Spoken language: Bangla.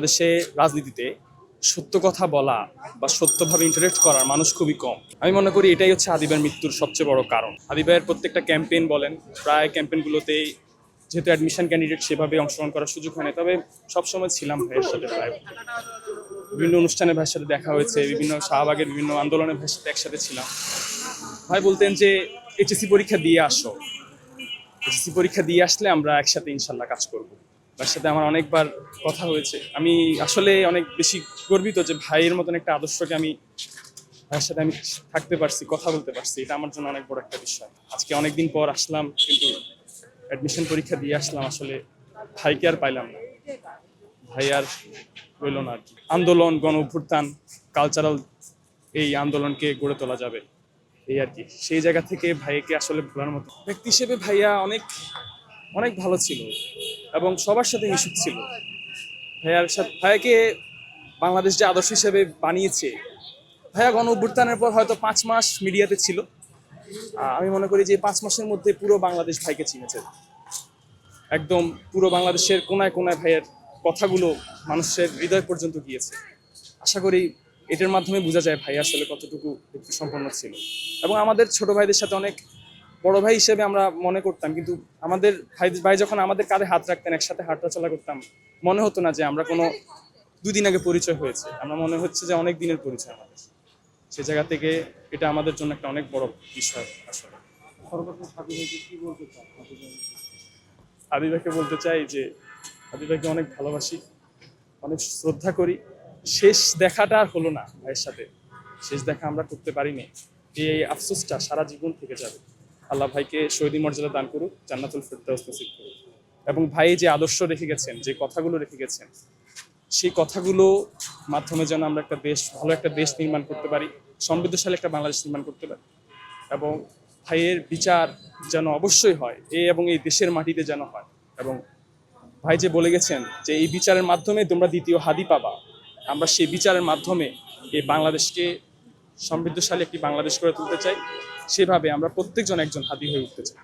বাংলাদেশে রাজনীতিতে সত্য কথা বলা বা সত্যভাবে ইন্টারেক্ট করার মানুষ খুবই কম। আমি মনে করি এটাই হচ্ছে আদিবের মৃত্যুর সবচেয়ে বড় কারণ। আদিবের প্রত্যেকটা ক্যাম্পেইন বলেন, প্রায় ক্যাম্পেইনগুলোতেই যেহেতু অ্যাডমিশন ক্যান্ডিডেট সেভাবে অংশগ্রহণ করার সুযোগ হয় না তবে সবসময় ছিলাম ভাইয়ের সাথে প্রায়। বিভিন্ন অনুষ্ঠানে ভাইয়ের সাথে দেখা হয়েছে, বিভিন্ন শাহবাগের বিভিন্ন আন্দোলনে ভাইয়ের সাথে একসাথে ছিলাম। ভাই বলতেন যে, এইচএসসি পরীক্ষা দিয়ে আসো। এসএসসি পরীক্ষা দিয়ে আসলে আমরা একসাথে ইনশাল্লাহ কাজ করব। তার সাথে আমার অনেকবার কথা হয়েছে। আমি আসলে অনেক বেশি গর্বিত যে ভাইয়ের মতন একটা আদর্শকে আমি, ভাইয়ের সাথে আমি থাকতে পারছি, কথা বলতে পারছি। এটা আমার জন্য অনেক বড় একটা বিষয়। আজকে অনেকদিন পর আসলাম, কিন্তু অ্যাডমিশন পরীক্ষা দিয়ে আসলাম আসলে। ভাইকে আর পাইলাম না। ভাই আর রইল না আর কি। আন্দোলন, গণ অভ্যুত্থান কালচারাল এই আন্দোলনকে গড়ে তোলা যাবে। এই আর কি। সেই জায়গা থেকে ভাইকে আসলে ভোলার মতো। ব্যক্তি হিসেবে ভাইয়া অনেক অনেক ভালো ছিল এবং সবার সাথে মিশুক ছিল। ভাইয়ার সাথে, ভাইয়াকে বাংলাদেশ যে আদর্শ হিসেবে বানিয়েছে, ভাইয়া গণ অভ্যুত্থানের পর হয়তো পাঁচ মাস মিডিয়াতে ছিল। আমি মনে করি যে পাঁচ মাসের মধ্যে পুরো বাংলাদেশ ভাইকে চিনেছে। একদম পুরো বাংলাদেশের কোনায় কোনায় ভাইয়ের কথাগুলো মানুষের হৃদয় পর্যন্ত গিয়েছে। আশা করি এটার মাধ্যমে বোঝা যায় ভাই আসলে কতটুকু সম্পন্ন ছিল। এবং আমাদের ছোট ভাইদের সাথে অনেক বড় ভাই হিসেবে আমরা মনে করতাম কিন্তু আমাদের ভাই ভাই যখন আমাদের কাঁধে হাত রাখতেন একসাথে হাঁটা চলা করতাম মনে হতো না যে আমরা কোনো দুদিন আগে পরিচয় হয়েছে। আমরা মনে হচ্ছে যে অনেক দিনের পরিচয় আমাদের। সে জায়গা থেকে এটা আমাদের জন্য একটা অনেক বড় বিষয় আসলে? আদিবাকে বলতে চাই যে আদিবাকে অনেক ভালোবাসি অনেক শ্রদ্ধা করি। শেষ দেখাটা আর হলো না ভাইয়ের সাথে। শেষ দেখা আমরা করতে পারিনি। এই আফসোসটা সারা জীবন থেকে যাবে। আল্লাহ ভাইকে শহীদি মর্যাদা দান করুক, জান্নাতুল ফেরদাউস নসিব করুক। এবং ভাই যে আদর্শ রেখে গেছেন, যে কথাগুলো রেখে গেছেন, সেই কথাগুলো মাধ্যমে যেন আমরা একটা দেশ, ভালো একটা দেশ নির্মাণ করতে পারি, সমৃদ্ধশালী একটা বাংলাদেশ নির্মাণ করতে পারি। এবং ভাইয়ের বিচার যেন অবশ্যই হয়, এ এবং এই দেশের মাটিতে যেন হয়। এবং ভাই যে বলে গেছেন যে এই বিচারের মাধ্যমে তোমরা দ্বিতীয় হাদি পাবা, আমরা সেই বিচারের মাধ্যমে এই বাংলাদেশকে সমৃদ্ধশালী একটি বাংলাদেশ করে তুলতে চাই সেভাবে আমরা প্রত্যেকজন একজন হাতি হয়ে উঠতে চাই।